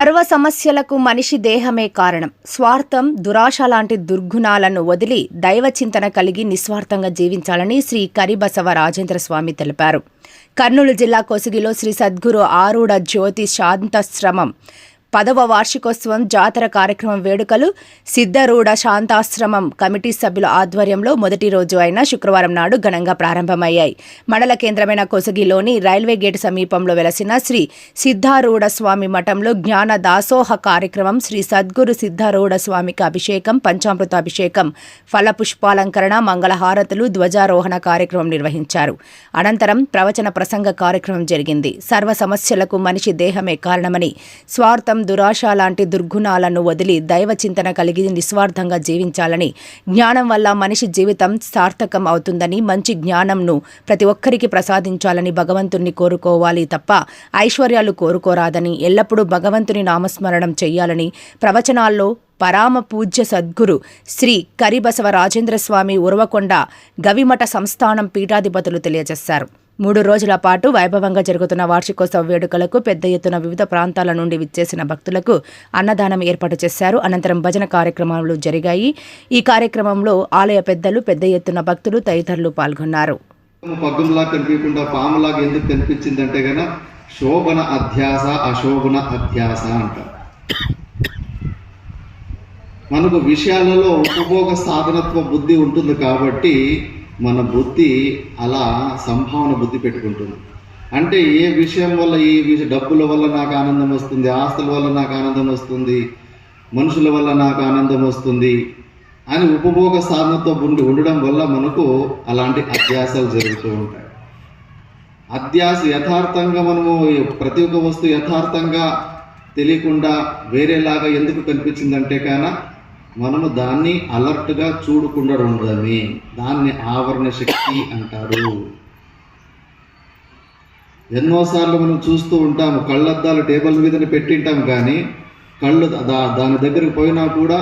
సర్వ సమస్యలకు మనిషి దేహమే కారణం. స్వార్థం దురాశ లాంటి దుర్గుణాలను వదిలి దైవ చింతన కలిగి నిస్వార్థంగా జీవించాలని శ్రీ కరిబసవ రాజేంద్ర స్వామి తెలిపారు. కర్నూలు జిల్లా కొసిగిలో శ్రీ సద్గురు ఆరుడ జ్యోతి శాంతశ్రమం పదవ వార్షికోత్సవం జాతర కార్యక్రమం వేడుకలు సిద్ధరూఢ శాంతాశ్రమం కమిటీ సభ్యుల ఆధ్వర్యంలో మొదటి రోజు అయిన శుక్రవారం నాడు ఘనంగా ప్రారంభమయ్యాయి. మండల కేంద్రమైన కొసగిలోని రైల్వే గేట్ సమీపంలో వెలసిన శ్రీ సిద్ధారూఢ స్వామి మఠంలో జ్ఞాన దాసోహ కార్యక్రమం శ్రీ సద్గురు సిద్ధారూఢ స్వామికి అభిషేకం పంచామృత అభిషేకం మంగళహారతులు ధ్వజారోహణ కార్యక్రమం నిర్వహించారు. అనంతరం ప్రవచన ప్రసంగ కార్యక్రమం జరిగింది. సర్వ సమస్యలకు మనిషి దేహమే కారణమని స్వార్థం దురాశ లాంటి దుర్గుణాలను వదిలి దైవ చింతన కలిగి నిస్వార్థంగా జీవించాలని జ్ఞానం వల్ల మనిషి జీవితం సార్థకం అవుతుందని మంచి జ్ఞానంను ప్రతి ఒక్కరికి ప్రసాదించాలని భగవంతుణ్ణి కోరుకోవాలి తప్ప ఐశ్వర్యాలు కోరుకోరాదని ఎల్లప్పుడూ భగవంతుని నామస్మరణం చేయాలని ప్రవచనాల్లో పరామ పూజ్య సద్గురు శ్రీ కరిబసవ రాజేంద్ర స్వామి ఉరవకొండ గవిమఠ సంస్థానం పీఠాధిపతులు తెలియజేశారు. మూడు రోజుల పాటు వైభవంగా జరుగుతున్న వార్షికోత్సవ వేడుకలకు పెద్ద ఎత్తున వివిధ ప్రాంతాల నుండి విచ్చేసిన భక్తులకు అన్నదానం ఏర్పాటు చేశారు. అనంతరం భజన కార్యక్రమాలు జరిగాయి. ఈ కార్యక్రమంలో ఆలయ పెద్దలు పెద్ద ఎత్తున భక్తులు తదితరులు పాల్గొన్నారు. పగ్గంలా కనిపించకుండా పాములాగా ఎందుకు కనిపించిందంటే గన శోభన అధ్యాస అశోభన అధ్యాస అంట. మనకు విషయాలలో ఉపభోగ సాధనత్వ బుద్ధి ఉంటుంది కాబట్టి మన బుద్ధి అలా సంభావన బుద్ధి పెట్టుకుంటుంది. అంటే ఏ విషయం వల్ల ఈ విషయం డబ్బుల వల్ల నాకు ఆనందం వస్తుంది ఆస్తుల వల్ల నాకు ఆనందం వస్తుంది మనుషుల వల్ల నాకు ఆనందం వస్తుంది అని ఉపభోగ సాధనతో ఉండి ఉండడం వల్ల మనకు అలాంటి అధ్యాసాలు జరుగుతూ ఉంటాయి. అధ్యాస యథార్థంగా మనము ప్రతి ఒక్క వస్తువు యథార్థంగా తెలియకుండా వేరేలాగా ఎందుకు కనిపించిందంటే కాన మనము దాన్ని అలర్ట్గా చూడకుండా ఉండడమే దాన్ని ఆవరణ శక్తి అంటారు ఎన్నోసార్లు మనం చూస్తూ ఉంటాము. కళ్ళద్దాలు టేబుల్ మీదనే పెట్టింటాం కానీ కళ్ళు దా దాని దగ్గరికి పోయినా కూడా